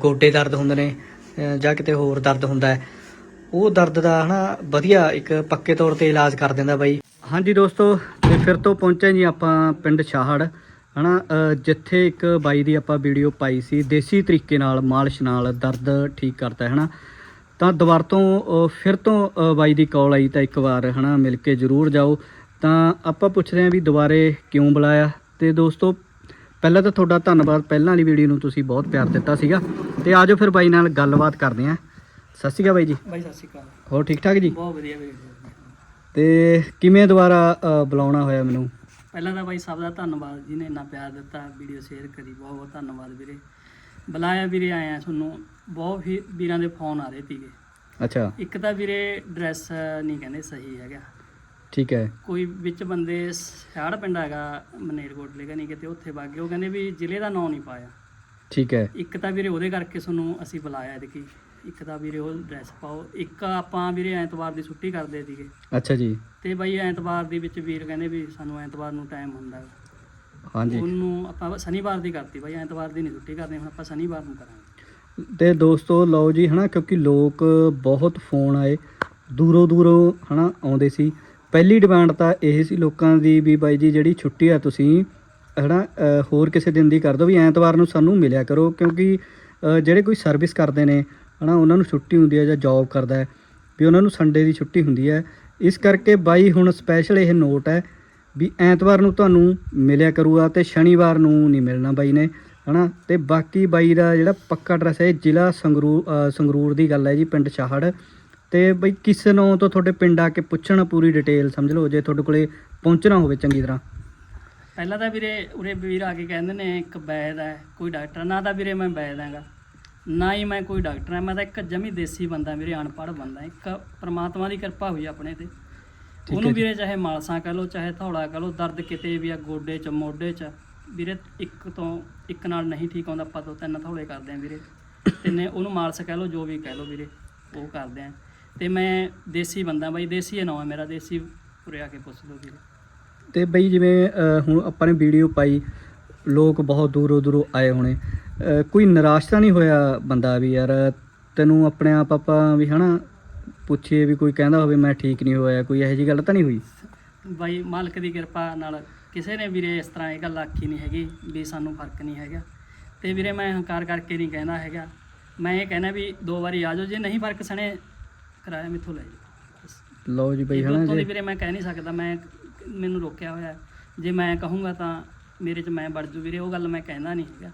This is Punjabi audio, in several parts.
ਗੋਡੇ ਦਰਦ ਹੁੰਦੇ ਨੇ ਜਾਂ ਕਿਤੇ ਹੋਰ ਦਰਦ ਹੁੰਦਾ ਉਹ ਦਰਦ ਦਾ ਹਨਾ ਵਧੀਆ ਇੱਕ ਪੱਕੇ ਤੌਰ ਤੇ ਇਲਾਜ ਕਰ ਦਿੰਦਾ ਬਾਈ। ਹਾਂਜੀ ਦੋਸਤੋ ਤੇ ਫਿਰ ਤੋਂ ਪਹੁੰਚੇ ਜੀ ਆਪਾਂ ਪਿੰਡ ਸ਼ਾਹੜ ਹਨਾ ਅ, ਜਿੱਥੇ ਇੱਕ ਬਾਈ ਦੀ ਆਪਾਂ ਵੀਡੀਓ ਪਾਈ ਸੀ ਦੇਸੀ ਤਰੀਕੇ ਨਾਲ ਮਾਲਿਸ਼ ਨਾਲ ਦਰਦ ਠੀਕ ਕਰਦਾ ਹੈ ਹਨਾ। ਤਾਂ ਦੁਬਾਰ ਤੋਂ ਫਿਰ ਤੋਂ ਬਾਈ ਦੀ ਕਾਲ ਆਈ ਤਾਂ ਇੱਕ ਵਾਰ ਹਨਾ ਮਿਲ ਕੇ ਜ਼ਰੂਰ ਜਾਓ। ਤਾਂ ਆਪਾਂ ਪੁੱਛਦੇ ਹਾਂ ਵੀ ਦੁਬਾਰੇ ਕਿਉਂ ਬੁਲਾਇਆ? ਤੇ ਦੋਸਤੋ ਪਹਿਲਾਂ ਤਾਂ ਤੁਹਾਡਾ ਧੰਨਵਾਦ ਪਹਿਲਾਂ ਵਾਲੀ ਵੀਡੀਓ ਨੂੰ ਤੁਸੀਂ ਬਹੁਤ ਪਿਆਰ ਦਿੱਤਾ ਸੀਗਾ। ਤੇ ਆਜੋ ਫਿਰ ਬਾਈ ਨਾਲ ਗੱਲਬਾਤ ਕਰਦੇ ਹਾਂ। ਸਤਿ ਸ਼੍ਰੀ ਅਕਾਲ ਬਾਈ ਜੀ। ਬਾਈ ਸਤਿ ਸ਼੍ਰੀ ਅਕਾਲ। ਹੋਰ ਠੀਕ ਠਾਕ ਜੀ? ਬਹੁਤ ਵਧੀਆ ਵੀਰੇ ਤੇ ਕਿਵੇਂ ਦੁਬਾਰਾ ਅ, ਬੁਲਾਉਣਾ ਹੋਇਆ ਮੈਨੂੰ? ਪਹਿਲਾਂ ਤਾਂ ਬਾਈ ਸਭ ਦਾ ਧੰਨਵਾਦ ਜਿਹਨੇ ਇੰਨਾ ਪਿਆਰ ਦਿੱਤਾ ਵੀਡੀਓ ਸ਼ੇਅਰ ਕਰੀ ਬਹੁਤ ਬਹੁਤ ਧੰਨਵਾਦ ਵੀਰੇ। ਬੁਲਾਇਆ ਵੀਰੇ ਆਏ ਆ ਤੁਹਾਨੂੰ। ਬਹੁਤ ਹੀ ਵੀਰਾਂ ਦੇ ਫੋਨ ਆ ਰਹੇ ਸੀਗੇ। ਅੱਛਾ। ਇੱਕ ਤਾਂ ਵੀਰੇ ਡਰੈਸ ਨਹੀਂ ਕਹਿੰਦੇ ਸਹੀ ਹੈਗਾ। ਠੀਕ ਹੈ। ਕੋਈ ਵਿੱਚ ਬੰਦੇ ਸਿਆੜ ਪਿੰਡ ਹੈਗਾ ਮਨੇਰਕੋਟਲੇ ਕਾ ਨਹੀਂ ਕਿਤੇ ਉੱਥੇ ਵਗ ਗਏ। ਉਹ ਕਹਿੰਦੇ ਵੀ ਜ਼ਿਲ੍ਹੇ ਦਾ ਨਾਂ ਨਹੀਂ ਪਾਇਆ। ਠੀਕ ਹੈ। ਇੱਕ ਤਾਂ ਵੀਰੇ ਉਹਦੇ ਕਰਕੇ ਤੁਹਾਨੂੰ ਅਸੀਂ ਬੁਲਾਇਆ ਇਹਦੇ ਇੱਕ ਤਾਂ ਵੀਰੇ ਉਹ ਡਰੈਸ ਪਾਓ। ਇੱਕ ਆਪਾਂ ਵੀਰੇ ਐਤਵਾਰ ਦੀ ਛੁੱਟੀ ਕਰਦੇ ਸੀਗੇ। ਅੱਛਾ ਜੀ। ਤੇ ਬਾਈ ਐਤਵਾਰ ਦੇ ਵਿੱਚ ਵੀਰ ਕਹਿੰਦੇ ਵੀ ਸਾਨੂੰ ਐਤਵਾਰ ਨੂੰ ਟਾਈਮ ਹੁੰਦਾ। ਹਾਂਜੀ। ਉਹਨੂੰ ਆਪਾਂ ਸ਼ਨੀਵਾਰ ਦੀ ਕਰਤੀ ਬਾਈ ਐਤਵਾਰ ਦੀ ਨਹੀਂ ਛੁੱਟੀ ਕਰਦੇ ਹੁਣ ਆਪਾਂ ਸ਼ਨੀਵਾਰ ਨੂੰ ਕਰਾਂਗੇ। ਤੇ ਦੋਸਤੋ ਲਓ ਜੀ ਹਨਾ ਕਿਉਂਕਿ ਲੋਕ ਬਹੁਤ ਫੋਨ ਆਏ। ਦੂਰੋਂ ਦੂਰੋਂ ਹਨਾ ਆਉਂਦੇ ਸੀ। ਪਹਿਲੀ ਡਿਮਾਂਡ ਤਾਂ ਇਹ ਸੀ ਲੋਕਾਂ ਦੀ ਵੀ ਬਾਈ ਜੀ ਜਿਹੜੀ ਛੁੱਟੀ ਆ ਤੁਸੀਂ ਹਨਾ ਅ, ਹੋਰ ਕਿਸੇ ਦਿਨ ਦੀ ਕਰ ਦਿਓ ਵੀ ਐਤਵਾਰ ਨੂੰ ਸਾਨੂੰ ਮਿਲਿਆ ਕਰੋ ਕਿਉਂਕਿ ਜਿਹੜੇ ਕੋਈ ਸਰਵਿਸ ਕਰਦੇ ਨੇ ਹਨਾ ਉਹਨਾਂ ਨੂੰ ਛੁੱਟੀ ਹੁੰਦੀ ਹੈ ਜਾਂ ਜੌਬ ਕਰਦਾ ਹੈ ਵੀ ਉਹਨਾਂ ਨੂੰ ਸੰਡੇ ਦੀ ਛੁੱਟੀ ਹੁੰਦੀ ਹੈ। ਇਸ ਕਰਕੇ ਬਾਈ ਹੁਣ ਸਪੈਸ਼ਲ ਇਹ ਨੋਟ ਹੈ ਵੀ ਐਤਵਾਰ ਨੂੰ ਤੁਹਾਨੂੰ ਮਿਲਿਆ ਕਰੂਗਾ ਤੇ ਸ਼ਨੀਵਾਰ ਨੂੰ ਨਹੀਂ ਮਿਲਣਾ ਬਾਈ ਨੇ ਹਨਾ ਤੇ ਬਾਕੀ ਬਾਈ ਦਾ ਜਿਹੜਾ ਪੱਕਾ ਐਡਰੈਸ ਹੈ ਜ਼ਿਲ੍ਹਾ ਸੰਗਰੂਰ ਸੰਗਰੂਰ ਦੀ ਗੱਲ ਹੈ ਜੀ ਪਿੰਡ ਸ਼ਾਹੜ ਤੇ ਬਈ ਕਿਸ ਨੂੰ ਤੋਂ ਤੁਹਾਡੇ ਪਿੰਡ ਆ ਕੇ ਪੁੱਛਣਾ ਪੂਰੀ ਡਿਟੇਲ ਸਮਝ ਲਓ ਜੇ ਤੁਹਾਡੇ ਕੋਲੇ ਪਹੁੰਚਣਾ ਹੋਵੇ ਚੰਗੀ ਤਰ੍ਹਾਂ। ਪਹਿਲਾਂ ਤਾਂ ਵੀਰੇ ਉਰੇ ਵੀਰ ਆ ਕੇ ਕਹਿੰਦੇ ਨੇ ਇੱਕ ਵੈਦ ਹੈ ਕੋਈ ਡਾਕਟਰ ਨਾ ਤਾਂ ਵੀਰੇ ਮੈਂ ਵੈਦ ਹੈਗਾ। ਨਾ ਹੀ ਮੈਂ ਕੋਈ ਡਾਕਟਰ ਹਾਂ ਮੈਂ ਤਾਂ ਇੱਕ ਜਮੀ ਦੇਸੀ ਬੰਦਾ ਵੀਰੇ ਅਨਪੜ੍ਹ ਬੰਦਾ ਇੱਕ ਪ੍ਰਮਾਤਮਾ ਦੀ ਕਿਰਪਾ ਹੋਈ ਆਪਣੇ ਤੇ। ਉਹਨੂੰ। ਵੀਰੇ ਚਾਹੇ ਮਾਲਸਾਂ ਕਹ ਲਓ ਚਾਹੇ ਥੌੜਾ ਕਹ ਲਓ ਦਰਦ ਕਿਤੇ ਵੀ ਆ ਗੋਡੇ 'ਚ ਮੋਢੇ 'ਚ ਵੀਰੇ ਇੱਕ ਤੋਂ ਇੱਕ ਨਾਲ ਨਹੀਂ ਠੀਕ ਆਉਂਦਾ ਆਪਾਂ ਤੋਂ ਤਿੰਨ ਥੌੜੇ ਕਰਦੇ ਆ ਵੀਰੇ। ਤਿੰਨੇ ਉਹਨੂੰ ਮਾਲਸ ਕਹਿ ਲਓ ਜੋ ਵੀ ਕਹਿ ਲਓ ਵੀਰੇ ਉਹ ਕਰਦੇ ਆ। ਤੇ ਮੈਂ ਦੇਸੀ ਬੰਦਾ ਬਾਈ ਦੇਸੀ ਨਾਮ ਹੈ ਮੇਰਾ ਦੇਸੀ ਉਰੇ ਆ ਕੇ ਪੁੱਛ ਲਓ ਵੀਰੇ। ਤੇ ਬਈ ਜਿਵੇਂ ਹੁਣ ਆਪਾਂ ਨੇ ਵੀਡੀਓ ਪਾਈ ਲੋਕ ਬਹੁਤ ਦੂਰੋਂ ਦੂਰੋਂ ਆਏ ਹੋਣੇ। ਕੋਈ ਨਿਰਾਸ਼ ਤਾਂ ਨਹੀਂ ਹੋਇਆ ਬੰਦਾ ਵੀ ਯਾਰ? ਤੈਨੂੰ ਆਪਣੇ ਆਪ ਆਪਾਂ ਵੀ ਹਨਾ ਪੁੱਛੀਏ ਵੀ ਕੋਈ ਕਹਿੰਦਾ ਹੋਵੇ ਮੈਂ ਠੀਕ ਨਹੀਂ ਹੋਇਆ ਕੋਈ ਇਹੋ ਜਿਹੀ ਗੱਲ ਤਾਂ ਨਹੀਂ ਹੋਈ? ਬਾਈ ਮਾਲਕ ਦੀ ਕਿਰਪਾ ਨਾਲ ਕਿਸੇ ਨੇ ਵੀਰੇ ਇਸ ਤਰ੍ਹਾਂ ਇਹ ਗੱਲ ਆਖੀ ਨਹੀਂ ਹੈਗੀ ਵੀ ਸਾਨੂੰ ਫ਼ਰਕ ਨਹੀਂ ਹੈਗਾ। ਤੇ ਵੀਰੇ ਮੈਂ ਹੰਕਾਰ ਕਰਕੇ ਨਹੀਂ ਕਹਿੰਦਾ ਹੈਗਾ। ਮੈਂ ਇਹ ਕਹਿਣਾ ਵੀ ਦੋ ਵਾਰੀ ਆ ਜਾਓ ਜੇ ਨਹੀਂ ਫ਼ਰਕ ਸਣੇ ਕਿਰਾਇਆ ਮੈਥੋਂ ਲੈ ਜਾਓ। ਲਓ ਜੀ ਬਈ ਦੀ ਜੀ ਵੀਰੇ ਮੈਂ ਕਹਿ ਨਹੀਂ ਸਕਦਾ ਮੈਂ ਮੈਨੂੰ ਰੋਕਿਆ ਹੋਇਆ। ਜੇ ਮੈਂ ਕਹੂੰਗਾ ਤਾਂ ਮੇਰੇ 'ਚ ਮੈਂ ਵੜ ਜੂ ਵੀਰੇ ਉਹ ਗੱਲ ਮੈਂ ਕਹਿੰਦਾ ਨਹੀਂ ਹੈਗਾ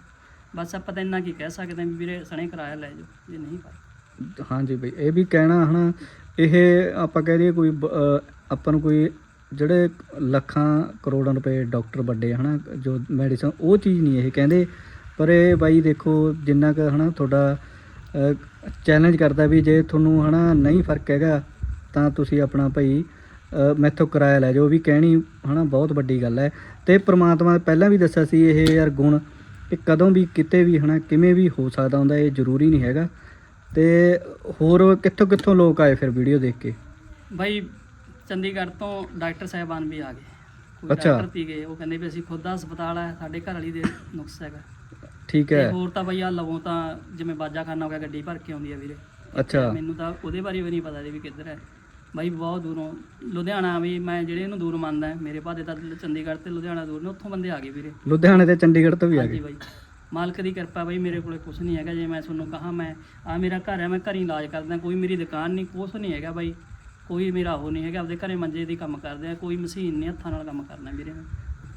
ਬਸ ਆਪਾਂ ਤਾਂ ਇੰਨਾ ਕੀ ਕਹਿ ਸਕਦੇ ਹਾਂ ਵੀਰੇ ਸਣੇ ਕਿਰਾਇਆ ਲੈ ਜਾਓ ਜੇ ਨਹੀਂ ਫ਼ਰਕ ਹਾਂਜੀ ਬਈ ਇਹ ਵੀ ਕਹਿਣਾ ਹਨਾ ਇਹ ਆਪਾਂ ਕਹਿ ਦਈਏ ਕੋਈ ਆਪਾਂ ਨੂੰ ਕੋਈ ਜਿਹੜੇ ਲੱਖਾਂ ਕਰੋੜਾਂ ਰੁਪਏ ਡਾਕਟਰ ਵੱਡੇ ਹਨਾ ਜੋ ਮੈਡੀਸਨ ਉਹ ਚੀਜ਼ ਨਹੀਂ ਇਹ ਕਹਿੰਦੇ ਪਰ ਇਹ ਬਾਈ ਦੇਖੋ ਜਿੰਨਾ ਕੁ ਹਨਾ ਤੁਹਾਡਾ ਚੈਲੰਜ ਕਰਦਾ ਵੀ ਜੇ ਤੁਹਾਨੂੰ ਹਨਾ ਨਹੀਂ ਫ਼ਰਕ ਹੈਗਾ ਤਾਂ ਤੁਸੀਂ ਆਪਣਾ ਭਾਈ ਮੈਥੋਂ ਕਿਰਾਇਆ ਲੈ ਜਾਓ। ਵੀ ਕਹਿਣੀ ਹਨਾ ਬਹੁਤ ਵੱਡੀ ਗੱਲ ਹੈ। ਤੇ ਪ੍ਰਮਾਤਮਾ ਨੇ ਪਹਿਲਾਂ ਵੀ ਦੱਸਿਆ ਸੀ ਇਹ ਯਾਰ ਗੁਣ ਇਹ ਕਦੋਂ ਵੀ ਕਿਤੇ ਵੀ ਹਨਾ ਕਿਵੇਂ ਵੀ ਹੋ ਸਕਦਾ ਹੁੰਦਾ ਇਹ ਜ਼ਰੂਰੀ ਨਹੀਂ ਹੈਗਾ। ਤੇ ਹੋਰ ਕਿੱਥੋਂ ਕਿੱਥੋਂ ਲੋਕ ਆਏ ਫਿਰ ਵੀਡੀਓ ਦੇਖ ਕੇ? ਭਾਈ ਚੰਡੀਗੜ੍ਹ ਤੋਂ ਡਾਕਟਰ ਸਾਹਿਬਾਨ ਵੀ ਆ ਗਏ। ਕੋਈ ਅੱਛਾ। ਡਾਕਟਰ ਤੀਗੇ ਉਹ ਕਹਿੰਦੇ ਵੀ ਅਸੀਂ ਖੁਦ ਦਾ ਹਸਪਤਾਲ ਹੈ ਸਾਡੇ ਘਰ ਵਾਲੀ ਦੇ ਨੁਕਸ ਹੈਗਾ। ਠੀਕ ਤੇ ਹੈ। ਹੋਰ ਤਾਂ ਬਈ ਆ ਲਵੋਂ ਤਾਂ ਜਿਵੇਂ ਬਾਜਾਖਾਨਾ ਹੋ ਗਿਆ ਗੱਡੀ ਭਰ ਕੇ ਆਉਂਦੀ ਹੈ ਵੀਰੇ। ਅੱਛਾ। ਮੈਨੂੰ ਤਾਂ ਉਹਦੇ ਬਾਰੇ ਵੀ ਨਹੀਂ ਪਤਾ ਜੀ ਵੀ ਕਿੱਧਰ ਹੈ। ਬਾਈ ਬਹੁਤ ਦੂਰੋਂ ਲੁਧਿਆਣਾ ਵੀ ਮੈਂ ਜਿਹੜੇ ਇਹਨੂੰ ਦੂਰ ਮੰਨਦਾ ਮੇਰੇ ਭਾਦੇ ਤਾਂ ਚੰਡੀਗੜ੍ਹ ਤੇ ਲੁਧਿਆਣਾ ਦੂਰ ਨੇ ਉੱਥੋਂ ਬੰਦੇ ਆ ਗਏ ਵੀਰੇ। ਲੁਧਿਆਣੇ ਤੇ ਚੰਡੀਗੜ੍ਹ ਤੋਂ ਵੀ ਆ ਹਾਂਜੀ ਗਏ। ਬਾਈ। ਮਾਲਕ ਦੀ ਕਿਰਪਾ ਬਾਈ ਮੇਰੇ ਕੋਲੇ ਕੁਝ ਨਹੀਂ ਹੈਗਾ ਜੇ ਮੈਂ ਤੁਹਾਨੂੰ ਕਹਾ ਮੈਂ ਆ ਮੇਰਾ ਘਰ ਹੈ ਮੈਂ ਘਰੀ ਇਲਾਜ ਕਰਦਾ ਕੋਈ ਮੇਰੀ ਦੁਕਾਨ ਨਹੀਂ ਕੁਛ ਨਹੀਂ ਹੈਗਾ ਬਾਈ। ਕੋਈ ਮੇਰਾ ਉਹ ਨਹੀਂ ਹੈਗਾ ਆਪਦੇ ਘਰੇ ਮੰਜੇ ਦੀ ਕੰਮ ਕਰਦੇ ਆ ਕੋਈ ਮਸ਼ੀਨ ਨਹੀਂ ਹੱਥਾਂ ਨਾਲ ਕੰਮ ਕਰਨਾ ਵੀਰੇ ਮੈਂ।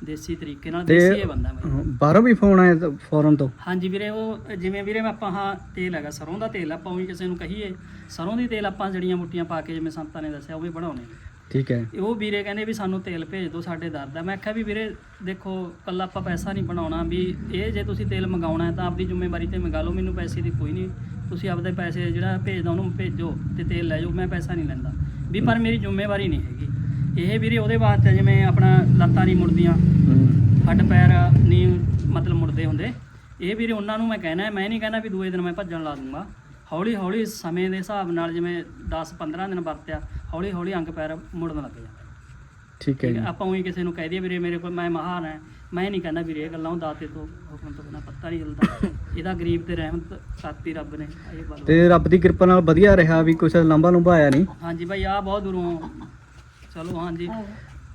ਦੇਸੀ ਤਰੀਕੇ ਨਾਲ ਦੇਸੀ ਇਹ ਬੰਦਾ ਹਾਂ, ਬਾਹਰੋਂ ਵੀ ਫੋਨ ਆਇਆ ਤਾਂ ਫੌਰਨ ਤੋਂ? ਹਾਂਜੀ ਵੀਰੇ ਉਹ ਜਿਵੇਂ ਵੀਰੇ ਮੈਂ ਆਪਾਂ ਹਾਂ ਤੇਲ ਹੈਗਾ ਸਰੋਂ ਦਾ ਤੇਲ ਆਪਾਂ ਉਹੀ ਕਿਸੇ ਨੂੰ ਕਹੀਏ। ਸਰੋਂ ਦੀ ਤੇਲ ਆਪਾਂ ਜੜੀਆਂ ਬੂਟੀਆਂ ਪਾ ਕੇ ਜਿਵੇਂ ਸੰਤਾਂ ਨੇ ਦੱਸਿਆ ਉਹ ਵੀ ਬਣਾਉਣੇ ਠੀਕ ਹੈ। ਉਹ ਵੀਰੇ ਕਹਿੰਦੇ ਵੀ ਸਾਨੂੰ ਤੇਲ ਭੇਜ ਦਿਓ ਸਾਡੇ ਦਰਦ ਆ। ਮੈਂ ਆਖਿਆ ਵੀ ਵੀਰੇ ਦੇਖੋ ਕੱਲਾ ਆਪਾਂ ਪੈਸਾ ਨਹੀਂ ਬਣਾਉਣਾ ਵੀ ਇਹ ਜੇ ਤੁਸੀਂ ਤੇਲ ਮੰਗਾਉਣਾ ਹੈ ਤਾਂ ਆਪਦੀ ਜ਼ਿੰਮੇਵਾਰੀ ਤੇ ਮੰਗਾ ਲਓ ਮੈਨੂੰ ਪੈਸੇ ਦੀ ਕੋਈ ਨਹੀਂ। ਤੁਸੀਂ ਆਪਦੇ ਪੈਸੇ ਜਿਹੜਾ ਭੇਜਦਾ ਉਹਨੂੰ ਭੇਜੋ ਤੇ ਤੇਲ ਲੈ ਜਾਓ ਮੈਂ ਪੈਸਾ ਨਹੀਂ ਲੈਂਦਾ। ਵੀ ਪਰ ਮੇਰੀ ਜ਼ਿੰਮੇਵਾਰੀ ਨਹੀਂ ਹੈਗੀ। ਇਹ ਵੀਰੇ ਉਹਦੇ ਵਾਸਤੇ ਜਿਵੇਂ ਆਪਣਾ ਲੱਤਾਂ ਨਹੀਂ ਮੁੜਦੀਆਂ। ਹੱਡ ਪੈਰ ਨਹੀਂ ਮਤਲਬ ਮੁੜਦੇ ਹੁੰਦੇ। ਇਹ ਵੀਰੇ ਉਹਨਾਂ ਨੂੰ ਮੈਂ ਕਹਿਣਾ ਮੈਂ ਨਹੀਂ ਕਹਿਣਾ ਵੀ ਦੂਏ ਦਿਨ ਮੈਂ ਭੱਜਣ ਲਾ ਦੂੰਗਾ। ਹੌਲੀ ਹੌਲੀ ਸਮੇਂ ਦੇ ਹਿਸਾਬ ਨਾਲ ਜਿਵੇਂ 10 15 ਦਿਨ ਵਰਤਿਆ ਹੌਲੀ ਹੌਲੀ ਅੰਗ ਪੈਰ ਮੁੜਨ ਲੱਗ ਜਾਂਦੇ। ਠੀਕ ਹੈ ਜੀ। ਆਪਾਂ ਉਹੀ ਕਿਸੇ ਨੂੰ ਕਹਿ ਦਈਏ ਵੀਰੇ ਮੇਰੇ ਕੋਲ ਮੈਂ ਮਹਾਨ ਹੈ। ਮੈਂ ਨਹੀਂ ਕਹਿੰਦਾ ਵੀਰੇ ਇਹ ਗੱਲਾਂ ਉਹ ਦਾਤੇ ਤੋਂ ਹੁਕਮ ਤੋਂ ਬਿਨਾ ਪੱਤਾ ਨਹੀਂ ਹਿਲਦਾ ਇਹਦਾ ਗਰੀਬ ਤੇ ਰਹਿਮਤ ਕਰਤੀ ਰੱਬ ਨੇ ਤੇ ਰੱਬ ਦੀ ਕਿਰਪਾ ਨਾਲ ਵਧੀਆ ਰਿਹਾ ਵੀ ਕੁਛ ਲੰਬਾ ਲੰਬਾ ਆਇਆ ਨਹੀਂ। ਹਾਂਜੀ ਭਾਈ ਆ ਬਹੁਤ ਦੂਰੋਂ ਚਲੋ ਹਾਂਜੀ।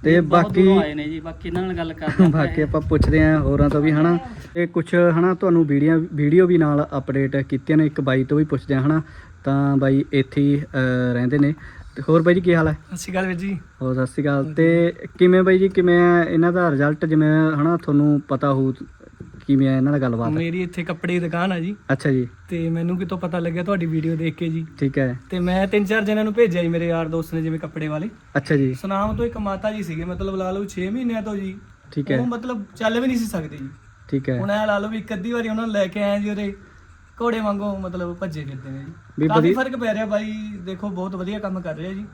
ਤੇ ਇਹ ਬਾਕੀ ਆਏ ਨੇ ਜੀ ਬਾਕੀ ਇਹਨਾਂ ਨਾਲ ਗੱਲ ਕਰਦੇ ਬਾਕੀ ਆਪਾਂ ਪੁੱਛਦੇ ਆਂ ਹੋਰਾਂ ਤੋਂ ਵੀ ਹਨਾ? ਤੇ ਕੁਝ ਹਨਾ ਤੁਹਾਨੂੰ ਵੀਡੀਓ ਵੀਡੀਓ ਵੀ ਨਾਲ ਅਪਡੇਟ ਕੀਤੀਆਂ ਨੇ ਇੱਕ ਬਾਈ ਤੋਂ ਵੀ ਪੁੱਛਦੇ ਆਂ ਹਨਾ? ਤਾਂ ਬਾਈ ਇੱਥੇ ਹੀ ਅਹ, ਰਹਿੰਦੇ ਨੇ। ਤੇ ਹੋਰ ਬਾਈ ਜੀ ਕੀ ਹਾਲ ਹੈ? ਸਤਿ ਸ਼੍ਰੀ ਅਕਾਲ ਵੀਰ ਜੀ। ਹੋਰ ਸਤਿ ਸ਼੍ਰੀ ਅਕਾਲ। ਤੇ ਕਿਵੇਂ ਬਾਈ ਜੀ ਕਿਵੇਂ ਆ ਇਹਨਾਂ ਦਾ ਰਿਜ਼ਲਟ ਜਿਵੇਂ ਹਨਾ ਤੁਹਾਨੂੰ ਪਤਾ ਹੋਊ ਕਿਵੇਂ ਆ ਇਹਨਾਂ ਦਾ ਗੱਲਬਾਤ ਮੇਰੀ ਇੱਥੇ ਕੱਪੜੇ ਦੀ ਦੁਕਾਨ ਆ ਜੀ। ਅੱਛਾ ਜੀ। ਤੇ ਮੈਨੂੰ ਕਿਤੋਂ ਪਤਾ ਲੱਗਿਆ ਤੁਹਾਡੀ ਵੀਡੀਓ ਦੇਖ ਕੇ ਜੀ। ਠੀਕ ਹੈ। ਤੇ ਮੈਂ ਤਿੰਨ ਚਾਰ ਜਣਿਆਂ ਨੂੰ ਭੇਜਿਆ ਜੀ ਮੇਰੇ ਯਾਰ ਦੋਸਤ ਨੇ ਜਿਵੇਂ ਕੱਪੜੇ ਵਾਲੇ। ਅੱਛਾ ਜੀ। ਸੁਨਾਮ ਤੋਂ ਇੱਕ ਮਾਤਾ ਜੀ ਸੀਗੇ ਮਤਲਬ ਲਾ ਲਓ 6 ਮਹੀਨਿਆਂ ਤੋਂ ਜੀ। ਠੀਕ ਹੈ। ਉਹ ਮਤਲਬ ਚੱਲ ਵੀ ਨਹੀਂ ਸੀ ਸਕਦੇ ਜੀ। ਠੀਕ ਹੈ। ਹੁਣ ਐ ਲਾ ਲਓ ਵੀ ਇੱਕ ਅੱਧੀ ਵਾਰੀ ਉਹਨਾਂ ਨੂੰ ਲੈ ਕੇ ਆਏ ਜੀ ਉਹਦੇ ਘੋੜੇ ਵਾਂਗੂ ਮਤਲਬ ਭੱਜੇ ਫਿਰਦੇ ਨੇ ਜੀ। ਕਾਫੀ ਫ਼ਰਕ ਪੈ ਰਿਹਾ ਬਾਈ ਦੇਖੋ ਬਹੁਤ ਵਧੀਆ ਕੰਮ ਕਰ ਰਿਹਾ ਜੀ।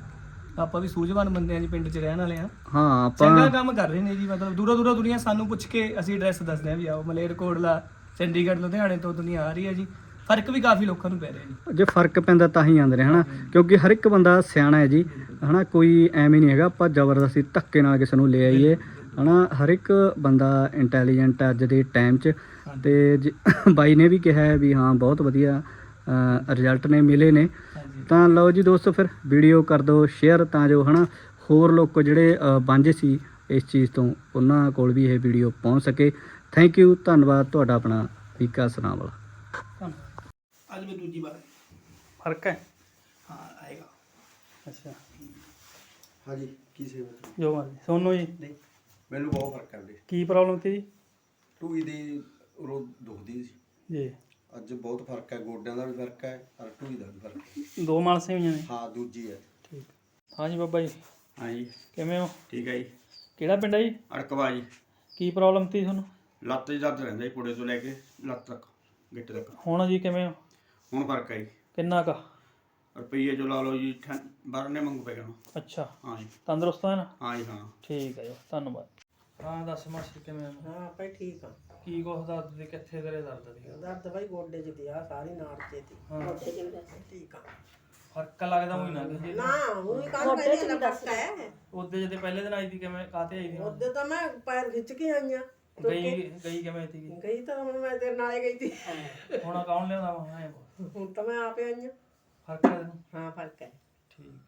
ਆਪਾਂ ਵੀ ਸੂਝਵਾਨ ਬੰਦੇ ਆ ਜੀ ਪਿੰਡ 'ਚ ਰਹਿਣ ਵਾਲੇ ਆ। ਹਾਂ ਚੰਗਾ ਆਪਾਂ ਕੰਮ ਕਰ ਰਹੇ ਨੇ ਜੀ ਮਤਲਬ ਦੂਰੋਂ ਦੂਰੋਂ ਦੁਨੀਆ ਸਾਨੂੰ ਪੁੱਛ ਕੇ ਅਸੀਂ ਐਡਰੈਸ ਦੱਸਦੇ ਆ ਵੀ ਆਓ ਮਲੇਰਕੋਟਲਾ ਚੰਡੀਗੜ੍ਹ ਲੁਧਿਆਣੇ ਤੋਂ ਦੁਨੀਆ ਆ ਰਹੀ ਹੈ ਜੀ। ਫ਼ਰਕ ਵੀ ਕਾਫੀ ਲੋਕਾਂ ਨੂੰ ਪੈ ਰਿਹਾ ਜੀ। ਜੇ ਫ਼ਰਕ ਪੈਂਦਾ ਤਾਂ ਹੀ ਆਉਂਦੇ ਨੇ ਹਨਾ? ਕਿਉਂਕਿ ਹਰ ਇੱਕ ਬੰਦਾ ਸਿਆਣਾ ਹੈ ਜੀ ਹਨਾ? ਕੋਈ ਐਵੇਂ ਨਹੀਂ ਹੈਗਾ ਆਪਾਂ ਜ਼ਬਰਦਸਤੀ ਧੱਕੇ ਨਾਲ ਕਿਸੇ ਨੂੰ ਲੈ ਆਈਏ ਹਨਾ? ਹਰ ਇੱਕ ਬੰਦਾ ਇੰਟੈਲੀਜੈਂਟ ਅੱਜ ਦੇ ਟਾਈਮ 'ਚ। ਤੇ ਜ- ਬਾਈ ਨੇ ਵੀ ਕਿਹਾ ਹੈ ਵੀ ਹਾਂ ਬਹੁਤ ਵਧੀਆ ਰਿਜ਼ਲਟ ਨੇ ਮਿਲੇ ਨੇ। ਤਾਂ ਲਓ ਜੀ ਦੋਸਤੋ ਫਿਰ ਵੀਡੀਓ ਕਰ ਦਿਓ ਸ਼ੇਅਰ ਤਾਂ ਜੋ ਹਨਾ ਹੋਰ ਲੋਕ ਜਿਹੜੇ ਵਾਂਝੇ ਸੀ ਇਸ ਚੀਜ਼ ਤੋਂ ਉਹਨਾਂ ਕੋਲ ਵੀ ਇਹ ਵੀਡੀਓ ਪਹੁੰਚ ਸਕੇ। ਥੈਂਕ ਯੂ ਧੰਨਵਾਦ ਤੁਹਾਡਾ ਆਪਣਾ ਵੀਕਾ ਸਨਾਮ ਵਾਲਾ ਅੱਜ ਮੈਂ ਦੂਜੀ ਵਾਰ ਫ਼ਰਕ ਹੈ? ਹਾਂ ਆਏਗਾ। ਅੱਛਾ। ਹਾਂਜੀ ਕੀ ਸੇਵਾ ਜੋ ਮਰਜ਼ੀ ਸੋਨੋ ਜੀ। ਮੈਨੂੰ ਬਹੁਤ ਫ਼ਰਕ ਜੀ ਕੀ ਪ੍ਰੋਬਲਮ ਸੀ ਜੀ? ਟੂਈ ਦੀ ਰੋ ਦੁਖਦੀ ਸੀ। ਜੀ। ਅੱਜ ਬਹੁਤ ਫ਼ਰਕ ਹੈ ਗੋਡਿਆਂ ਦਾ ਵੀ ਫ਼ਰਕ ਹੈ ਔਰ ਟੂਈ ਦਾ ਵੀ ਫ਼ਰਕ ਹੈ। ਦੋ ਮਾਲਸੇ ਹੋਈਆਂ ਨੇ? ਹਾਂ ਦੂਜੀ ਹੈ। ਠੀਕ। ਹਾਂਜੀ ਬਾਬਾ ਜੀ। ਹਾਂਜੀ ਕਿਵੇਂ ਹੋ? ਠੀਕ ਹੈ ਜੀ। ਕਿਹੜਾ ਪਿੰਡ ਹੈ ਜੀ? ਅੜਕਵਾ ਜੀ। ਕੀ ਪ੍ਰੋਬਲਮ ਸੀ ਤੁਹਾਨੂੰ? ਲੱਤ 'ਚ ਦਰਦ ਰਹਿੰਦਾ ਜੀ ਪੁੜੇ ਤੋਂ ਲੈ ਕੇ ਲੱਤ ਤੱਕ ਗਿੱਟ ਤੱਕ। ਹੁਣ ਜੀ ਕਿਵੇਂ ਹੋ? ਹੁਣ ਫ਼ਰਕ ਹੈ ਜੀ। ਕਿੰਨਾ ਕੁ? ਰੁਪਈਏ ਜੋ ਲਾ ਲਓ ਜੀ ਠੰ- ਬਾਰਾਂ ਨੇ ਮੰਗੂ ਪੈ ਗਿਆ ਅੱਛਾ। ਹਾਂ ਜੀ। ਤੰਦਰੁਸਤ ਹੈ ਨਾ ਹਾਂ ਜੀ ਹਾਂ। ਠੀਕ ਹੈ ਜੀ ਧੰਨਵਾਦ। ਹਾਂ ਦੱਸ ਮਾਸੀ ਕਿਵੇਂ ਹੋ ਹਾਂ ਭਾਈ ਠੀਕ ਆ। ਕੀ ਕੁਛ ਦਰਦ ਦੀ ਕਿੱਥੇ ਤੇਰੇ ਦਰਦ ਦੀ? ਦਰਦ ਭਾਈ ਗੋਡੇ 'ਚ ਦਿਆ ਸਾਰੀ ਨਾੜ 'ਚ ਤੀ ਹਾਂ। ਠੀਕ ਆ। ਫ਼ਰਕ ਲੱਗਦਾ ਹੋਈ ਨਾ ਕਿਸੇ ਨਾ ਉਹ ਕਾਹ ਕਹਿੰਦੇ ਨਾ ਫ਼ਰਕ ਹੈ। ਉਹਦੇ ਜਦੇ ਪਹਿਲੇ ਦਿਨ ਆਈ ਸੀ ਕਿਵੇਂ ਕਾਤੇ ਆਈ ਸੀ ਉਹਦੇ ਤਾਂ ਮੈਂ ਪੈਰ ਖਿੱਚ ਕੇ ਆਈਆਂ ਤੁਰ ਗਈ। ਗਈ ਕਿਵੇਂ ਸੀ ਗਈ ਤਾਂ ਹੁਣ ਮੈਂ ਤੇਰੇ ਨਾਲੇ ਗਈ ਤੀ ਹੁਣ ਕੌਣ ਲਿਆਉਂਦਾ ਵਾ? ਐਂ ਬੋਲ। ਹੁਣ ਤਾਂ ਮੈਂ ਆਪੇ ਆਈਆਂ ਫ਼ਰਕ ਹੈ ਤੈਨੂੰ? ਹਾਂ ਫ਼ਰਕ ਹੈ। ਠੀਕ।